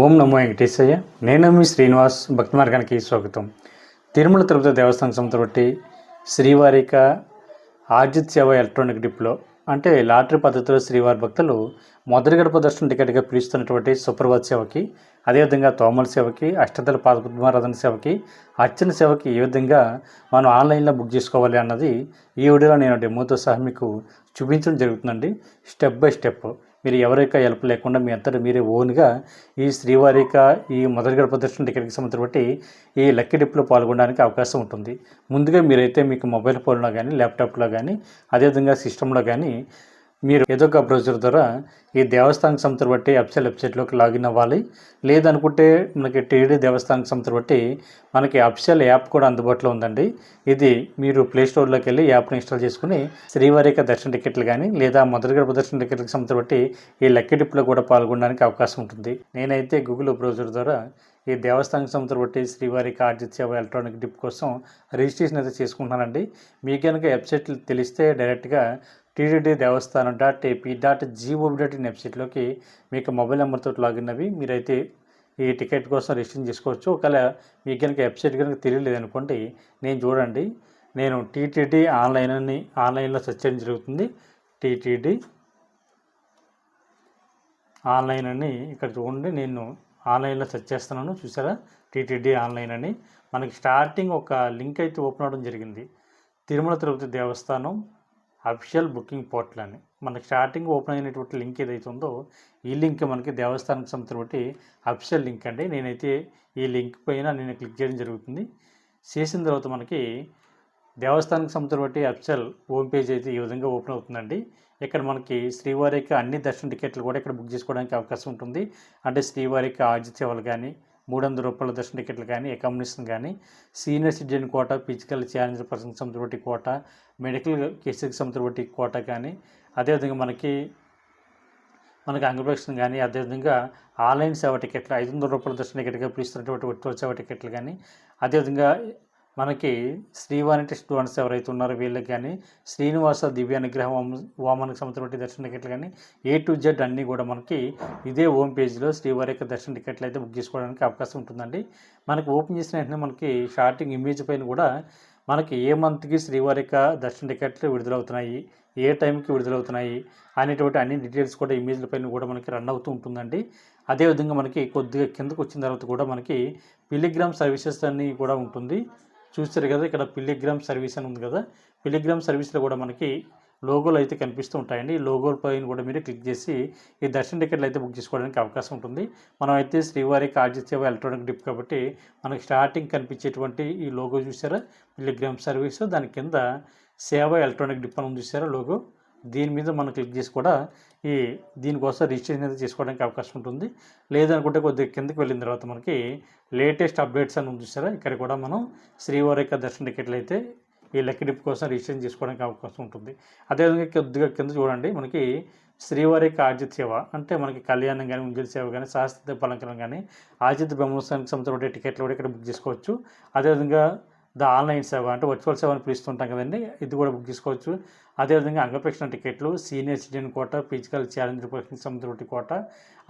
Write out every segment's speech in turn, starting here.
ఓం నమో వెంకటేశయ్య. నేను మీ శ్రీనివాస్ భక్తి మార్గానికి స్వాగతం. తిరుమల తిరుపతి దేవస్థానం సంస్థ బట్టి శ్రీవారిక ఆర్జిత్ సేవ ఎలక్ట్రానిక్ డిప్లో అంటే లాటరీ పద్ధతిలో శ్రీవారి భక్తులు మొదటి గడప దర్శనం టికెట్గా పిలుస్తున్నటువంటి సుప్రభాత్ సేవకి అదేవిధంగా తోమల సేవకి అష్టదళ పాదపద్మారాధన సేవకి అర్చన సేవకి ఏ విధంగా మనం ఆన్లైన్లో బుక్ చేసుకోవాలి అన్నది ఈ వీడియోలో నేను డెమోతో సహా మీకు చూపించడం జరుగుతుందండి. Step by step. మీరు ఎవరిక హెల్ప్ లేకుండా మీ అంతటా మీరే ఓన్గా ఈ శ్రీవారిక ఈ మొదటి గడప దర్శనం టికెట్కి సంబంధించి బట్టి ఈ లక్కీ డిప్లో పాల్గొనడానికి అవకాశం ఉంటుంది. ముందుగా మీరైతే మీకు మొబైల్ ఫోన్లో కానీ ల్యాప్టాప్లో కానీ అదేవిధంగా సిస్టంలో కానీ మీరు ఏదో ఒక బ్రౌజర్ ద్వారా ఈ దేవస్థానం సంస్థ బట్టి అప్సెల్ వెబ్సైట్లోకి లాగిన్ అవ్వాలి. లేదనుకుంటే మనకి టీడీ దేవస్థానం సంస్థ బట్టి మనకి అప్సెల్ యాప్ కూడా అందుబాటులో ఉందండి. ఇది మీరు ప్లే స్టోర్లోకి వెళ్ళి యాప్ని ఇన్స్టాల్ చేసుకుని శ్రీవారిక దర్శన టికెట్లు కానీ లేదా మొదటి గడప దర్శన టికెట్లకు సంస్థ బట్టి ఈ లెక్క డిప్లో కూడా పాల్గొనడానికి అవకాశం ఉంటుంది. నేనైతే గూగుల్ బ్రౌజర్ ద్వారా ఈ దేవస్థానం సంస్థ బట్టి శ్రీవారి ఆర్జిత్ సేవ ఎలక్ట్రానిక్ డిప్ కోసం రిజిస్ట్రేషన్ అయితే చేసుకుంటున్నానండి. మీకు కనుక వెబ్సైట్లు తెలిస్తే డైరెక్ట్గా TTD Devasthanam dot AP dot GOV dot in వెబ్సైట్లోకి మీకు మొబైల్ నెంబర్తో లాగిన్ అవి మీరైతే ఈ టికెట్ కోసం రిజిస్ట్రేషన్ చేసుకోవచ్చు. ఒకవేళ మీకు కనుక వెబ్సైట్ కనుక తెలియలేదు అనుకోండి నేను చూడండి. నేను టీటీడీ ఆన్లైన్ అని ఆన్లైన్లో సెర్చ్ చేయడం జరుగుతుంది. టీటీడీ ఆన్లైన్ అని ఇక్కడ చూడండి. నేను ఆన్లైన్లో సెర్చ్ చేస్తున్నాను. చూసారా? టీటీడీ ఆన్లైన్ అని మనకి స్టార్టింగ్ ఒక లింక్ అయితే ఓపెన్ అవ్వడం జరిగింది. తిరుమల తిరుపతి దేవస్థానం అఫిషియల్ బుకింగ్ పోర్టల్ అని. మనకి స్టార్టింగ్ ఓపెన్ అయినటువంటి లింక్ ఏదైతే ఉందో ఈ లింక్ మనకి దేవస్థానం సంస్థ బట్టి అఫిషియల్ లింక్ అండి. నేనైతే ఈ లింక్ పైన నేను క్లిక్ చేయడం జరుగుతుంది. చేసిన తర్వాత మనకి దేవస్థానానికి సంస్థ బట్టి అఫిషియల్ హోమ్ పేజ్ అయితే ఈ విధంగా ఓపెన్ అవుతుందండి. ఇక్కడ మనకి శ్రీవారికి అన్ని దర్శన టికెట్లు కూడా ఇక్కడ బుక్ చేసుకోవడానికి అవకాశం ఉంటుంది. అంటే శ్రీవారికి ఆర్జిత సేవలు కానీ మూడు వందల రూపాయల దర్శన టికెట్లు కానీ అకామిడేషన్ కానీ senior citizen quota physical challenge person సంబంధించిన కోట మెడికల్ కేసెస్కి సంబంధించిన కోట కానీ అదేవిధంగా మనకి మనకి అంగప్రదర్శన కానీ అదేవిధంగా ఆన్లైన్ సేవ టికెట్లు ఐదు వందల రూపాయల దర్శన టికెట్గా పిలుస్తున్నటువంటి వర్చువల్ సేవ టికెట్లు కానీ అదేవిధంగా మనకి శ్రీవాణి స్టూడెంట్స్ ఎవరైతే ఉన్నారో వీళ్ళకి కానీ శ్రీనివాస దివ్య అనుగ్రహం వామనకు సంబంధించిన దర్శన టికెట్లు కానీ ఏ టు జెడ్ అన్నీ కూడా మనకి ఇదే హోమ్ పేజ్లో శ్రీవారి యొక్క దర్శన టికెట్లు అయితే బుక్ చేసుకోవడానికి అవకాశం ఉంటుందండి. మనకి ఓపెన్ చేసిన వెంటనే మనకి షార్టింగ్ ఇమేజ్ పైన కూడా మనకి ఏ మంత్కి శ్రీవారి యొక్క దర్శన టికెట్లు విడుదలవుతున్నాయి ఏ టైంకి విడుదలవుతున్నాయి అనేటువంటి అన్ని డీటెయిల్స్ కూడా ఇమేజ్ల పైన కూడా మనకి రన్ అవుతూ ఉంటుందండి. అదేవిధంగా మనకి కొద్దిగా కిందకు వచ్చిన తర్వాత కూడా మనకి పిలిగ్రామ్ సర్వీసెస్ అన్నీ కూడా ఉంటుంది. చూస్తారు కదా ఇక్కడ పిలిగ్రామ్ సర్వీస్ అని ఉంది కదా. పిలిగ్రామ్ సర్వీస్లో కూడా మనకి లోగోలు అయితే కనిపిస్తూ ఉంటాయండి. ఈ లోగోల పైన కూడా మీరు క్లిక్ చేసి ఈ దర్శన టికెట్లు అయితే బుక్ చేసుకోవడానికి అవకాశం ఉంటుంది. మనం అయితే శ్రీవారి సేవ ఎలక్ట్రానిక్ డిప్ కాబట్టి మనకి స్టార్టింగ్ కనిపించేటువంటి ఈ లోగో చూసారా పిలిగ్రామ్ సర్వీస్. దాని కింద సేవ ఎలక్ట్రానిక్ డిప్ అని చూసారా లోగో? దీని మీద మనం క్లిక్ చేసి కూడా ఈ దీనికోసం రిజిస్ట్రేషన్ అయితే చేసుకోవడానికి అవకాశం ఉంటుంది. లేదనుకుంటే కొద్దిగా కిందకి వెళ్ళిన తర్వాత మనకి లేటెస్ట్ అప్డేట్స్ అని ఉంది చూసారా? ఇక్కడ కూడా మనం శ్రీవారి యొక్క దర్శన టికెట్లు అయితే ఈ లెక్కడిప్ డిప్ కోసం రిజిస్ట్రేషన్ చేసుకోవడానికి అవకాశం ఉంటుంది. అదేవిధంగా కొద్దిగా కింద చూడండి మనకి శ్రీవారి యొక్క ఆర్జిత సేవ అంటే మనకి కళ్యాణం కానీ ఉంజలి సేవ కానీ శాస్త్రీయ పలంకరం కానీ ఆర్జిత బ్రహ్మోత్సవానికి సంబంధించిన టికెట్లు కూడా ఇక్కడ బుక్ చేసుకోవచ్చు. అదేవిధంగా ద ఆన్లైన్ సేవ అంటే వర్చువల్ సేవ అని పిలుస్తుంటాం కదండి. ఇది కూడా బుక్ చేసుకోవచ్చు. అదేవిధంగా అంగప్రేక్షణ టికెట్లు senior citizen quota physical challenge సంబంధించిన కోట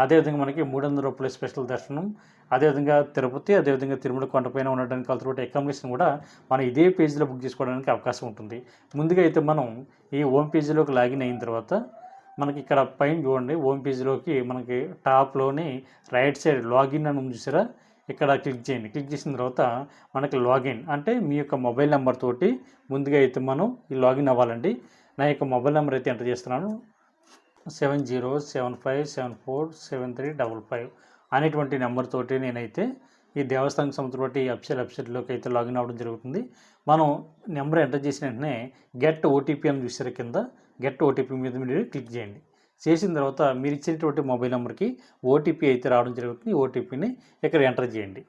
అదేవిధంగా మనకి మూడు వందల రూపాయల స్పెషల్ దర్శనం అదేవిధంగా తిరుపతి అదేవిధంగా తిరుమల కొండపైన ఉండడానికి కలిసి అకామిడేషన్ కూడా మనం ఇదే పేజీలో బుక్ చేసుకోవడానికి అవకాశం ఉంటుంది. ముందుగా అయితే మనం ఈ హోమ్ పేజీలోకి లాగిన్ అయిన తర్వాత మనకి ఇక్కడ పైన చూడండి. హోమ్ పేజీలోకి మనకి టాప్లోని రైట్ సైడ్ లాగిన్ అని చూసారా? ఇక్కడ క్లిక్ చేయండి. క్లిక్ చేసిన తర్వాత మనకి లాగిన్ అంటే మీ యొక్క మొబైల్ నెంబర్ తోటి ముందుగా అయితే మనం ఈ లాగిన్ అవ్వాలండి. నా యొక్క మొబైల్ నెంబర్ అయితే ఎంటర్ చేస్తున్నాను. Seven zero seven five seven four seven three double five అనేటువంటి నెంబర్ తోటి నేనైతే ఈ దేవస్థానం సంబంధించిన బట్టి అఫిషియల్ వెబ్సైట్లోకి అయితే లాగిన్ అవ్వడం జరుగుతుంది. మనం నెంబర్ ఎంటర్ చేసిన వెంటనే గెట్ ఓటీపీ అని చూసారు కింద గెట్ ఓటీపీ మీద మీరు క్లిక్ చేయండి. చేసిన తర్వాత మీరు ఇచ్చినటువంటి మొబైల్ నెంబర్కి ఓటీపీ అయితే రావడం జరుగుతుంది. ఓటీపీని ఇక్కడ ఎంటర్ చేయండి.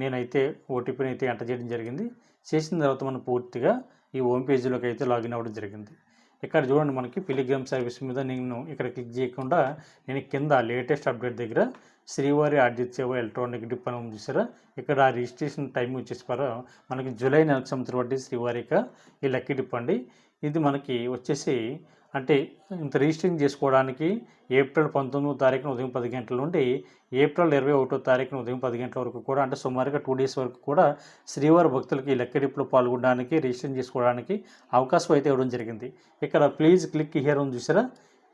నేనైతే ఓటీపీని అయితే ఎంటర్ చేయడం జరిగింది. చేసిన తర్వాత మనం పూర్తిగా ఈ హోమ్ పేజీలోకి అయితే లాగిన్ అవ్వడం జరిగింది. ఇక్కడ చూడండి మనకి పిలిగ్రామ్ సర్వీస్ మీద నేను ఇక్కడ క్లిక్ చేయకుండా నేను కింద లేటెస్ట్ అప్డేట్ దగ్గర శ్రీవారి ఆర్జిత్ సేవ ఎలక్ట్రానిక్ డిప్ అని చూసారా? ఇక్కడ ఆ రిజిస్ట్రేషన్ టైం వచ్చేసి మనకి జూలై నెలకు సంవత్సరం బట్టి శ్రీవారిక ఈ లక్కీ డిప్ అండి. ఇది మనకి వచ్చేసి అంటే ఇంత రిజిస్టరింగ్ చేసుకోవడానికి ఏప్రిల్ పంతొమ్మిదో తారీఖున ఉదయం పది గంటల నుండి ఏప్రిల్ ఇరవై ఒకటో తారీఖున ఉదయం పది గంటల వరకు కూడా అంటే సుమారుగా టూ డేస్ వరకు కూడా శ్రీవారి భక్తులకి లెక్కడిప్పులో పాల్గొనడానికి రిజిస్టర్ చేసుకోవడానికి అవకాశం అయితే ఇవ్వడం జరిగింది. ఇక్కడ ప్లీజ్ క్లిక్ హియర్ ఉంది చూసారా?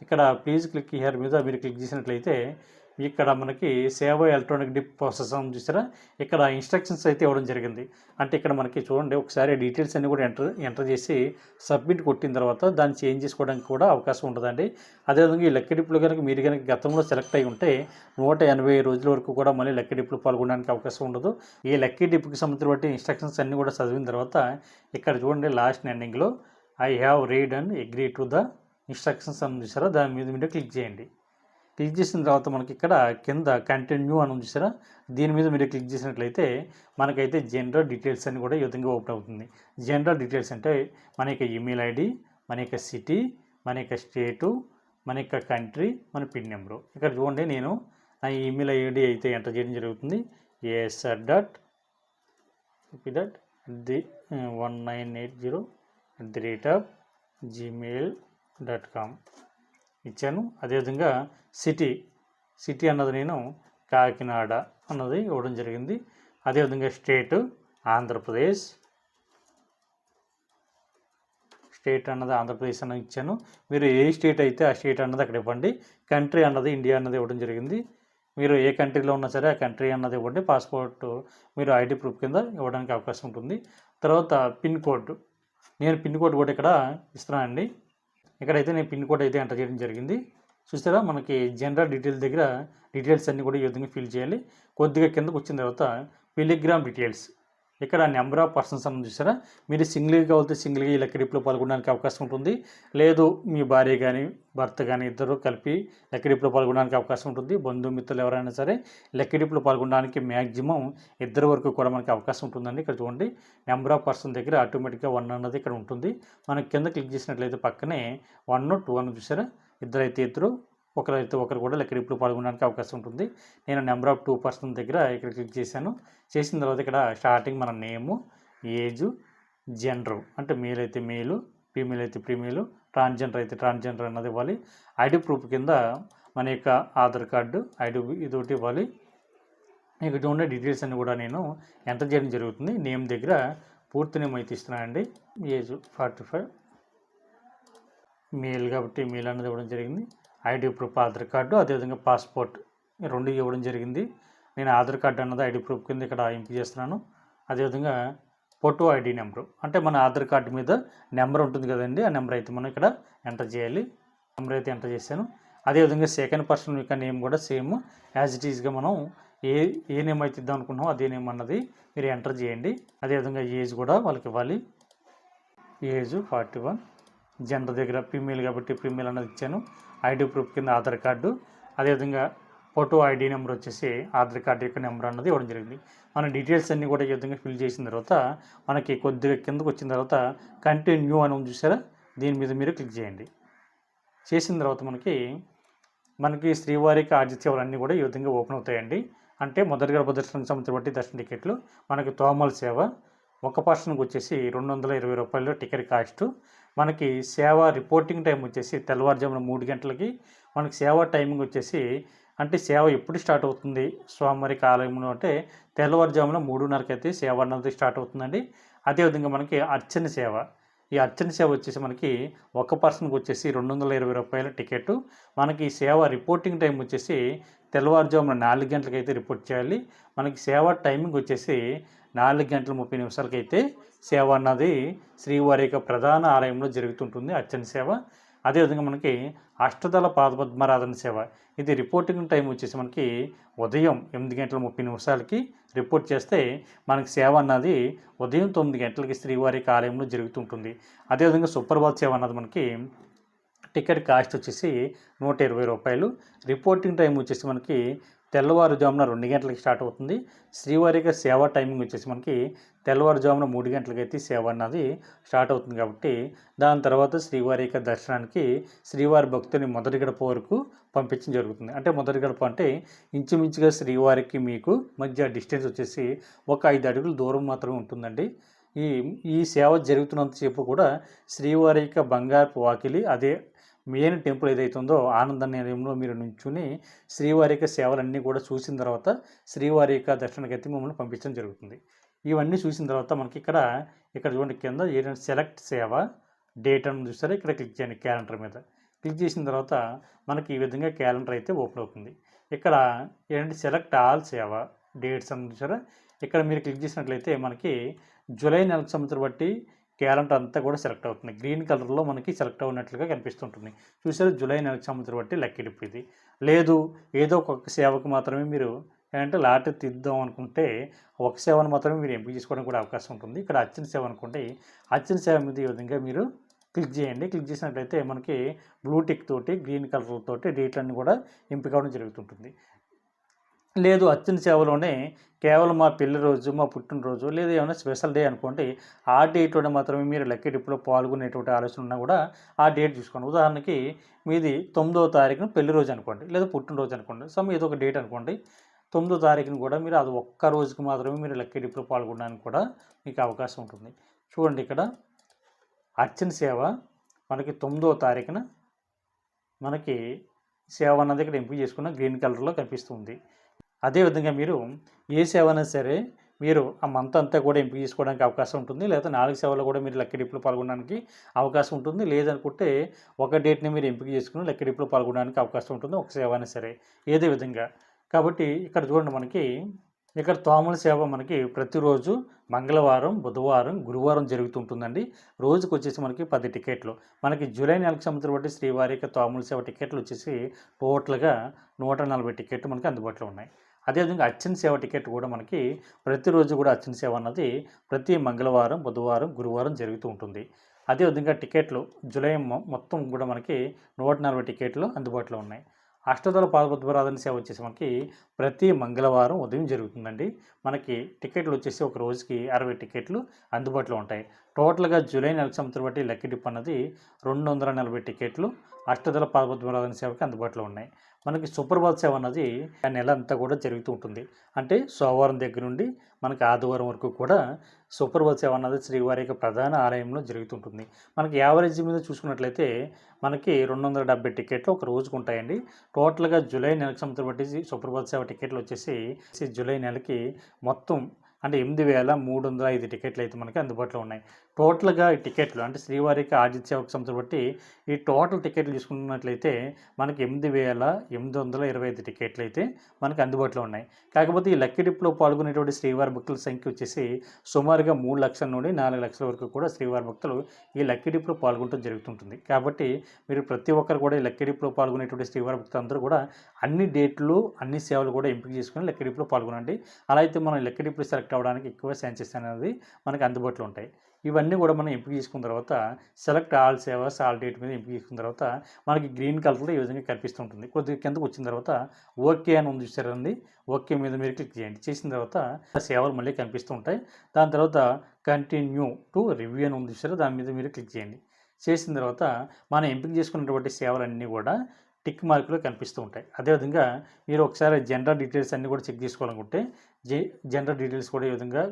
ఇక్కడ ప్లీజ్ క్లిక్ హియర్ మీద మీరు క్లిక్ చేసినట్లయితే ఇక్కడ మనకి సేవ ఎలక్ట్రానిక్ డిప్ ప్రాసెస్ చూసారా? ఇక్కడ ఇన్స్ట్రక్షన్స్ అయితే ఇవ్వడం జరిగింది. అంటే ఇక్కడ మనకి చూడండి ఒకసారి డీటెయిల్స్ అన్నీ కూడా ఎంటర్ ఎంటర్ చేసి సబ్మిట్ కొట్టిన తర్వాత దాన్ని చేంజ్ చేసుకోవడానికి కూడా అవకాశం ఉంటుందండి. అదేవిధంగా ఈ లెక్క డిప్లు కనుక మీరు కనుక గతంలో సెలెక్ట్ అయి ఉంటే నూట ఎనభై రోజుల వరకు కూడా మళ్ళీ లెక్క డిప్లో పాల్గొనడానికి అవకాశం ఉండదు. ఈ లెక్క డిప్కి సంబంధించిన బట్టి ఇన్స్ట్రక్షన్స్ అన్నీ కూడా చదివిన తర్వాత ఇక్కడ చూడండి లాస్ట్ ఎండింగ్లో I have read and agree to the instructions అని చూసారా? దాని మీద మీద క్లిక్ చేయండి. క్లిక్ చేసిన తర్వాత మనకి ఇక్కడ కింద కంటిన్యూ అని ఉంది చూసారా? దీని మీద మీరు క్లిక్ చేసినట్లయితే మనకైతే జనరల్ డీటెయిల్స్ అని కూడా ఈ విధంగా ఓపెన్ అవుతుంది. జనరల్ డీటెయిల్స్ అంటే మన యొక్క ఈమెయిల్ ఐడి మన యొక్క సిటీ మన యొక్క స్టేటు మన యొక్క కంట్రీ మన పిన్ నెంబరు ఇక్కడ చూడండి నేను నా ఈమెయిల్ ఐడి అయితే ఎంటర్ చేయడం జరుగుతుంది. ASR dot that the one nine eight zero at the rate of Gmail dot com ఇచ్చాను. అదేవిధంగా సిటీ సిటీ అన్నది నేను కాకినాడ అన్నది ఇవ్వడం జరిగింది. అదేవిధంగా స్టేటు ఆంధ్రప్రదేశ్. స్టేట్ అన్నది ఆంధ్రప్రదేశ్ అన్నది ఇచ్చాను. మీరు ఏ స్టేట్ అయితే ఆ స్టేట్ అన్నది అక్కడ ఇవ్వండి. కంట్రీ అన్నది ఇండియా అన్నది ఇవ్వడం జరిగింది. మీరు ఏ కంట్రీలో ఉన్నా సరే ఆ కంట్రీ అన్నది ఇవ్వండి. పాస్పోర్ట్ మీరు ఐడి ప్రూఫ్ కింద ఇవ్వడానికి అవకాశం ఉంటుంది. తర్వాత పిన్ కోడ్. నేను పిన్ కోడ్ కూడా ఇక్కడ ఇస్తున్నానండి. ఇక్కడైతే నేను పిన్ కోడ్ అయితే ఎంటర్ చేయడం జరిగింది చూసారా? మనకి జనరల్ డీటెయిల్స్ దగ్గర డీటెయిల్స్ అన్నీ కూడా ఈ విధంగా ఫిల్ చేయాలి. కొద్దిగా కిందకు వచ్చిన తర్వాత పిలిగ్రామ్ డీటెయిల్స్. ఇక్కడ నెంబర్ ఆఫ్ పర్సన్స్ అని చూసారా? మీరు సింగిల్గా వెళ్తే సింగిల్గా ఇలా క్రిప్లో పాల్గొనడానికి అవకాశం ఉంటుంది. లేదు మీ భార్య కానీ భర్త కానీ ఇద్దరు కలిపి లెక్కడిప్పులో పాల్గొనడానికి అవకాశం ఉంటుంది. బంధుమిత్రులు ఎవరైనా సరే లెక్కడిప్పులో పాల్గొనడానికి మ్యాక్సిమం ఇద్దరు వరకు కూడా మనకి అవకాశం ఉంటుందండి. ఇక్కడ చూడండి నెంబర్ ఆఫ్ పర్సన్ దగ్గర ఆటోమేటిక్గా వన్ అన్నది ఇక్కడ ఉంటుంది. మనం కింద క్లిక్ చేసినట్లయితే పక్కనే వన్ టూ అని చూసారా? ఇద్దరైతే ఇద్దరు ఒకరైతే ఒకరు కూడా ఇక్కడ ఇప్పుడు పాల్గొనడానికి అవకాశం ఉంటుంది. నేను నెంబర్ ఆఫ్ టూ పర్సన్ దగ్గర ఇక్కడ క్లిక్ చేశాను. చేసిన తర్వాత ఇక్కడ స్టార్టింగ్ మన నేము ఏజు జెండరు అంటే మేల్ అయితే మేలు ఫీమేల్ అయితే ఫీమేలు ట్రాన్స్జెండర్ అయితే ట్రాన్స్జెండర్ అన్నది ఇవ్వాలి. ఐడి ప్రూఫ్ కింద మన యొక్క ఆధార్ కార్డు ఐడి ఇది ఒకటి ఇవ్వాలి. ఇక్కడ ఉండే డీటెయిల్స్ అన్ని కూడా నేను ఎంటర్ చేయడం జరుగుతుంది. నేమ్ దగ్గర పూర్తి నేమ్ అయితే ఇస్తున్నానండి. Age forty five. మెయిల్ కాబట్టి మెయిల్ అనేది ఇవ్వడం జరిగింది. ఐడి ప్రూఫ్ ఆధార్ కార్డు అదేవిధంగా పాస్పోర్ట్ రెండు ఇవ్వడం జరిగింది. నేను ఆధార్ కార్డు అన్నది ఐడి ప్రూఫ్ కింద ఇక్కడ ఇంపు చేస్తున్నాను. అదేవిధంగా ఫోటో ఐడి నెంబరు. అంటే మన ఆధార్ కార్డు మీద నెంబర్ ఉంటుంది కదండి ఆ నెంబర్ అయితే మనం ఇక్కడ ఎంటర్ చేయాలి. నెంబర్ అయితే ఎంటర్ చేశాను. అదేవిధంగా సెకండ్ పర్సన్ యొక్క నేమ్ కూడా సేమ్ యాజ్ ఇట్ ఈజ్గా మనం ఏ ఏ నేమ్ అయితే ఇద్దాం అనుకున్నామో అదే నేమ్ అన్నది మీరు ఎంటర్ చేయండి. అదేవిధంగా ఏజ్ కూడా వాళ్ళకి ఇవ్వాలి. ఏజ్ ఫార్టీ వన్ జెండర్ దగ్గర ఫీమేల్ కాబట్టి ఫీమేల్ అన్నది ఇచ్చాను. ఐడి ప్రూఫ్ కింద ఆధార్ కార్డు అదేవిధంగా ఫోటో ఐడి నెంబర్ వచ్చేసి ఆధార్ కార్డు యొక్క నెంబర్ అన్నది ఇవ్వడం జరిగింది. మన డీటెయిల్స్ అన్నీ కూడా ఈ విధంగా ఫిల్ చేసిన తర్వాత మనకి కొద్దిగా కిందకు వచ్చిన తర్వాత కంటిన్యూ అని చూసారా? దీని మీద మీరు క్లిక్ చేయండి. చేసిన తర్వాత మనకి మనకి శ్రీవారికి ఆతిథ్యాలు అన్నీ కూడా ఈ విధంగా ఓపెన్ అవుతాయండి. అంటే మొదటి గర్భ దర్శనం సంబంధించిన బట్టి దర్శన టికెట్లు మనకి తోమల సేవ ఒక పర్సన్కి వచ్చేసి రెండు వందల ఇరవై రూపాయలు టికెట్ కాస్ట్. మనకి సేవ రిపోర్టింగ్ టైం వచ్చేసి తెల్లవారుజామున మూడు గంటలకి. మనకి సేవ టైమింగ్ వచ్చేసి అంటే సేవ ఎప్పుడు స్టార్ట్ అవుతుంది? స్వామివారి కాలంలో అంటే తెల్లవారుజామున మూడున్నరకి అయితే సేవ అన్నది స్టార్ట్ అవుతుందండి. అదేవిధంగా మనకి అర్చన సేవ. ఈ అర్చన సేవ వచ్చేసి మనకి ఒక పర్సన్కి వచ్చేసి రెండు వందల ఇరవై రూపాయల టికెట్. మనకి సేవ రిపోర్టింగ్ టైం వచ్చేసి తెల్లవారుజామున నాలుగు గంటలకైతే రిపోర్ట్ చేయాలి. మనకి సేవ టైమింగ్ వచ్చేసి నాలుగు గంటల ముప్పై నిమిషాలకైతే సేవ అన్నది శ్రీవారి యొక్క ప్రధాన ఆలయంలో జరుగుతుంటుంది అర్చన సేవ. అదేవిధంగా మనకి అష్టదళ పాదపద్మారాధన సేవ. ఇది రిపోర్టింగ్ టైం వచ్చేసి మనకి ఉదయం ఎనిమిది గంటల ముప్పై నిమిషాలకి రిపోర్ట్ చేస్తే మనకి సేవ అన్నది ఉదయం తొమ్మిది గంటలకి శ్రీవారి యొక్క ఆలయంలో జరుగుతుంటుంది. అదేవిధంగా సుప్రభాత్ సేవ అన్నది మనకి టికెట్ కాస్ట్ వచ్చేసి నూట ఇరవై రూపాయలు. రిపోర్టింగ్ టైం వచ్చేసి మనకి తెల్లవారుజామున రెండు గంటలకి స్టార్ట్ అవుతుంది. శ్రీవారికి సేవ టైమింగ్ వచ్చేసి మనకి తెల్లవారుజామున మూడు గంటలకైతే సేవ అన్నది స్టార్ట్ అవుతుంది కాబట్టి దాని తర్వాత శ్రీవారి యొక్క దర్శనానికి శ్రీవారి భక్తుని మొదటి గడప వరకు పంపించడం జరుగుతుంది. అంటే మొదటి గడప అంటే ఇంచుమించుగా శ్రీవారికి మీకు మధ్య డిస్టెన్స్ వచ్చేసి ఒక ఐదు అడుగులు దూరం మాత్రమే ఉంటుందండి. ఈ ఈ సేవ జరుగుతున్నంతసేపు కూడా శ్రీవారి యొక్క బంగారు వాకిలి అదే మెయిన్ టెంపుల్ ఏదైతే ఉందో ఆనంద నిలయంలో మీరు నుంచుని శ్రీవారి యొక్క సేవలన్నీ కూడా చూసిన తర్వాత శ్రీవారి యొక్క దర్శనానికి అయితే మిమ్మల్ని పంపించడం జరుగుతుంది. ఇవన్నీ చూసిన తర్వాత మనకి ఇక్కడ ఇక్కడ చూడండి కింద ఏంటంటే సెలెక్ట్ సేవ డేట్ అని చూసారా? ఇక్కడ క్లిక్ చేయండి క్యాలెండర్ మీద. క్లిక్ చేసిన తర్వాత మనకి ఈ విధంగా క్యాలెండర్ అయితే ఓపెన్ అవుతుంది. ఇక్కడ ఏంటంటే సెలెక్ట్ ఆల్ సేవ డేట్స్ అని చూసారా? ఇక్కడ మీరు క్లిక్ చేసినట్లయితే మనకి జూలై నెలకు సంవత్సరం బట్టి టాలెంట్ అంతా కూడా సెలెక్ట్ అవుతుంది. గ్రీన్ కలర్లో మనకి సెలెక్ట్ అవునట్లుగా కనిపిస్తుంటుంది. చూసారు జూలై నెల సంవత్సరం బట్టి లక్కీ ఇది. లేదు ఏదో ఒక సేవకు మాత్రమే మీరు ఏంటంటే లాటరీ తీద్దాం అనుకుంటే ఒక సేవను మాత్రమే మీరు ఎంపిక చేసుకోవడానికి కూడా అవకాశం ఉంటుంది. ఇక్కడ అచ్చిన సేవ అనుకుంటే అచ్చిన సేవ మీద ఈ విధంగా మీరు క్లిక్ చేయండి. క్లిక్ చేసినట్లయితే మనకి బ్లూ టిక్ తోటి గ్రీన్ కలర్ తోటి డేట్లన్నీ కూడా ఎంపిక అవడం జరుగుతుంటుంది. లేదు అత్యంత సేవలోనే కేవలం మా పెళ్ళి రోజు మా పుట్టినరోజు లేదా ఏమైనా స్పెషల్ డే అనుకోండి ఆ డేట్లోనే మాత్రమే మీరు లక్కీ డిప్లో పాల్గొనేటువంటి ఆలోచన ఉన్నా కూడా ఆ డేట్ చూసుకోండి ఉదాహరణకి మీది తొమ్మిదో తారీఖున పెళ్ళి రోజు అనుకోండి లేదా పుట్టినరోజు అనుకోండి సమ్ ఏదో ఒక డేట్ అనుకోండి తొమ్మిదో తారీఖున కూడా మీరు అది ఒక్క రోజుకి మాత్రమే మీరు లక్కీ డిప్లో పాల్గొనడానికి కూడా మీకు అవకాశం ఉంటుంది. చూడండి ఇక్కడ అర్చన సేవ మనకి తొమ్మిదో తారీఖున మనకి సేవ అన్నది ఇక్కడ ఎంపిక చేసుకున్న గ్రీన్ కలర్లో కనిపిస్తుంది. అదేవిధంగా మీరు ఏ సేవ అయినా సరే మీరు ఆ మంత్ అంతా కూడా ఎంపిక చేసుకోవడానికి అవకాశం ఉంటుంది. లేదా నాలుగు సేవలు కూడా మీరు లెక్కడిప్పులు పాల్గొనడానికి అవకాశం ఉంటుంది. లేదనుకుంటే ఒక డేట్ని మీరు ఎంపిక చేసుకుని లెక్కడిప్పులు పాల్గొనడానికి అవకాశం ఉంటుంది ఒక సేవ అయినా సరే. ఏదే విధంగా. కాబట్టి ఇక్కడ చూడండి మనకి ఇక్కడ తోమల సేవ మనకి ప్రతిరోజు మంగళవారం బుధవారం గురువారం జరుగుతుంటుందండి. రోజుకు వచ్చేసి మనకి పది టికెట్లు. మనకి జూలై నెలకు సంవత్సరం బట్టి శ్రీవారి యొక్క తోమల సేవ టికెట్లు వచ్చేసి టోటల్గా నూట నలభై టికెట్లు మనకి అందుబాటులో ఉన్నాయి. అదేవిధంగా అచ్చన్ సేవ టికెట్ కూడా మనకి ప్రతిరోజు కూడా అచ్చన్ సేవ అన్నది ప్రతి మంగళవారం బుధవారం గురువారం జరుగుతూ ఉంటుంది. అదేవిధంగా టికెట్లు జూలై మొత్తం కూడా మనకి నూట నలభై టికెట్లు అందుబాటులో ఉన్నాయి. అష్టదళ పాదపద్మరాధన సేవ వచ్చేసి మనకి ప్రతి మంగళవారం ఉదయం జరుగుతుందండి. మనకి టికెట్లు వచ్చేసి ఒక రోజుకి అరవై టికెట్లు అందుబాటులో ఉంటాయి. టోటల్గా జూలై నెల సంవత్సరం బట్టి లక్కీ డిప్ అన్నది రెండు వందల నలభై టికెట్లు అష్టదళ పాదపద్మరాధన సేవకి అందుబాటులో ఉన్నాయి. మనకి సుప్రభాత్ సేవ అన్నది ఆ నెల అంతా కూడా జరుగుతూ ఉంటుంది. అంటే సోమవారం దగ్గర నుండి మనకి ఆదివారం వరకు కూడా సుప్రభాత్ సేవ అన్నది శ్రీవారి యొక్క ప్రధాన ఆలయంలో జరుగుతుంటుంది మనకి యావరేజ్ మీద చూసుకున్నట్లయితే మనకి రెండు వందల డెబ్బై టికెట్లు ఒక రోజుకు ఉంటాయండి. టోటల్గా జూలై నెలకు సంవత్సరం బట్టి సుప్రభాత్ సేవ టికెట్లు వచ్చేసి జూలై నెలకి మొత్తం అంటే ఎనిమిది వేల మూడు వందల ఐదు టికెట్లు అయితే మనకి అందుబాటులో ఉన్నాయి. టోటల్గా ఈ టికెట్లు అంటే శ్రీవారికి ఆదిత్య సేవకు బట్టి ఈ టోటల్ టికెట్లు తీసుకున్నట్లయితే మనకి ఎనిమిది వేల ఎనిమిది వందల ఇరవై ఐదు టికెట్లు అయితే మనకి అందుబాటులో ఉన్నాయి. కాకపోతే ఈ లక్కీ డిప్లో పాల్గొనేటువంటి శ్రీవారి భక్తుల సంఖ్య వచ్చేసి సుమారుగా మూడు లక్షల నుండి నాలుగు లక్షల వరకు కూడా శ్రీవారి భక్తులు ఈ లక్కీ డిప్లో పాల్గొనడం జరుగుతుంటుంది. కాబట్టి మీరు ప్రతి ఒక్కరు కూడా ఈ లక్కీ డిప్లో పాల్గొనేటువంటి శ్రీవారి భక్తులు అందరూ కూడా అన్ని డేట్లు అన్ని సేవలు కూడా ఎంపిక చేసుకుని లక్కీ డిప్లో పాల్గొనండి. అలా అయితే మనం లక్కీ డిప్లో సెలెక్ట్ అవ్వడానికి ఎక్కువ ఛాన్సెస్ అనేది మనకి అందుబాటులో ఉంటాయి. ఇవన్నీ కూడా మనం ఎంపిక చేసుకున్న తర్వాత సెలెక్ట్ ఆల్ సేవర్స్ ఆల్ డేట్ మీద ఎంపిక చేసుకున్న తర్వాత మనకి గ్రీన్ కలర్లో ఈ విధంగా కనిపిస్తుంటుంది కొద్దిగా కిందకు వచ్చిన తర్వాత ఓకే అని ఉంది చూసారండి. ఓకే మీద మీరు క్లిక్ చేయండి. చేసిన తర్వాత సేవలు మళ్ళీ కనిపిస్తూ ఉంటాయి. దాని తర్వాత కంటిన్యూ టు రివ్యూ అని ఉంది చూసారు? దాని మీద మీరు క్లిక్ చేయండి. చేసిన తర్వాత మనం ఎంపిక చేసుకున్నటువంటి సేవలన్నీ కూడా టిక్ మార్కులు కనిపిస్తూ ఉంటాయి. అదేవిధంగా మీరు ఒకసారి జెండర్ డీటెయిల్స్ అన్నీ కూడా చెక్ చేసుకోవాలనుకుంటే జే జెండర్ డీటెయిల్స్ కూడా ఈ విధంగా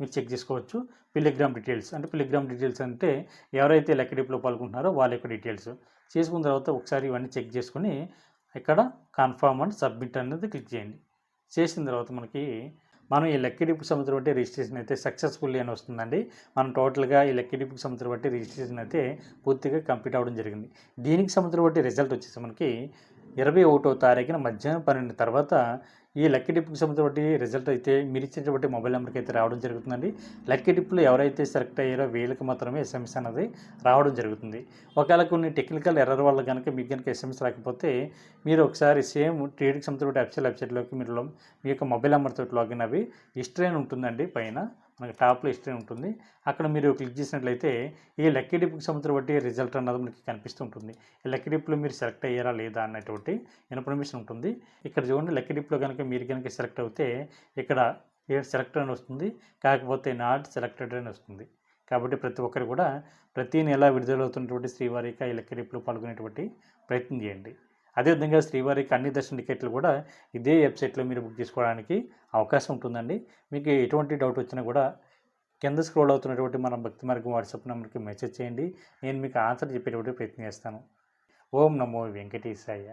మీరు చెక్ చేసుకోవచ్చు. Pilgrim details. అంటే పిలిగ్రామ్ డీటెయిల్స్ అంటే ఎవరైతే లెక్క డిప్లో పాల్గొంటున్నారో వాళ్ళ యొక్క డీటెయిల్స్. చేసుకున్న తర్వాత ఒకసారి ఇవన్నీ చెక్ చేసుకుని ఇక్కడ కన్ఫర్మ్ అండ్ సబ్మిట్ అనేది క్లిక్ చేయండి. చేసిన తర్వాత మనకి మనం ఈ లక్కీ డిప్ సంవత్సరం బట్టి రిజిస్ట్రేషన్ అయితే సక్సెస్ఫుల్లీ అని వస్తుందండి. మనం టోటల్గా ఈ లక్కీ డిప్ సంవత్సరం బట్టి రిజిస్ట్రేషన్ అయితే పూర్తిగా కంప్లీట్ అవ్వడం జరిగింది. దీనికి సంవత్సరం బట్టి రిజల్ట్ వచ్చేసి మనకి ఇరవై ఒకటో తారీఖున మధ్యాహ్నం పన్నెండు తర్వాత ఈ లక్కీ డిప్కి సంబంధించిన రిజల్ట్ అయితే మీరు ఇచ్చినటువంటి మొబైల్ నెంబర్కి అయితే రావడం జరుగుతుందండి. లక్కీ డిప్లో ఎవరైతే సెలెక్ట్ అయ్యారో వీళ్ళకి మాత్రమే ఎస్ఎంఎస్ అనేది రావడం జరుగుతుంది. ఒకవేళ కొన్ని టెక్నికల్ ఎర్రర్ వల్ల కనుక మీకు కనుక ఎస్ఎంఎస్ రాకపోతే మీరు ఒకసారి సేమ్ ట్రేడ్కి సంబంధించిన వెబ్సైట్ వెబ్సైట్లోకి మీరు మీ యొక్క మొబైల్ నెంబర్తో లాగిన్ అవి హిస్టరీ అని ఉంటుందండి పైన. మనకి టాప్లో హిస్టరీ ఉంటుంది. అక్కడ మీరు క్లిక్ చేసినట్లయితే ఈ లక్కీ డిప్కి సంవత్సరం బట్టి రిజల్ట్ అన్నది మనకి కనిపిస్తూ ఉంటుంది. ఈ లక్కీ డిప్లో మీరు సెలెక్ట్ అయ్యారా లేదా అన్నటువంటి ఇన్ఫర్మేషన్ ఉంటుంది. ఇక్కడ చూడండి లక్కీ డిప్లో కనుక మీరు కనుక సెలెక్ట్ అవుతే ఇక్కడ సెలెక్ట్ అని వస్తుంది. కాకపోతే నాట్ సెలెక్టెడ్ అని వస్తుంది. కాబట్టి ప్రతి ఒక్కరు కూడా ప్రతి నెల విడుదలవుతున్నటువంటి శ్రీవారిక ఈ లెక్క డిప్లో పాల్గొనేటువంటి ప్రయత్నం చేయండి. అదేవిధంగా శ్రీవారికి అన్ని దర్శన టికెట్లు కూడా ఇదే వెబ్సైట్లో మీరు బుక్ చేసుకోవడానికి అవకాశం ఉంటుందండి. మీకు ఎటువంటి డౌట్ వచ్చినా కూడా కింద స్క్రోల్ అవుతున్నటువంటి మన భక్తి మార్గం వాట్సాప్ నెంబర్కి మెసేజ్ చేయండి. నేను మీకు ఆన్సర్ చెప్పేటువంటి ప్రయత్నం చేస్తాను. ఓం నమో వెంకటేశాయ.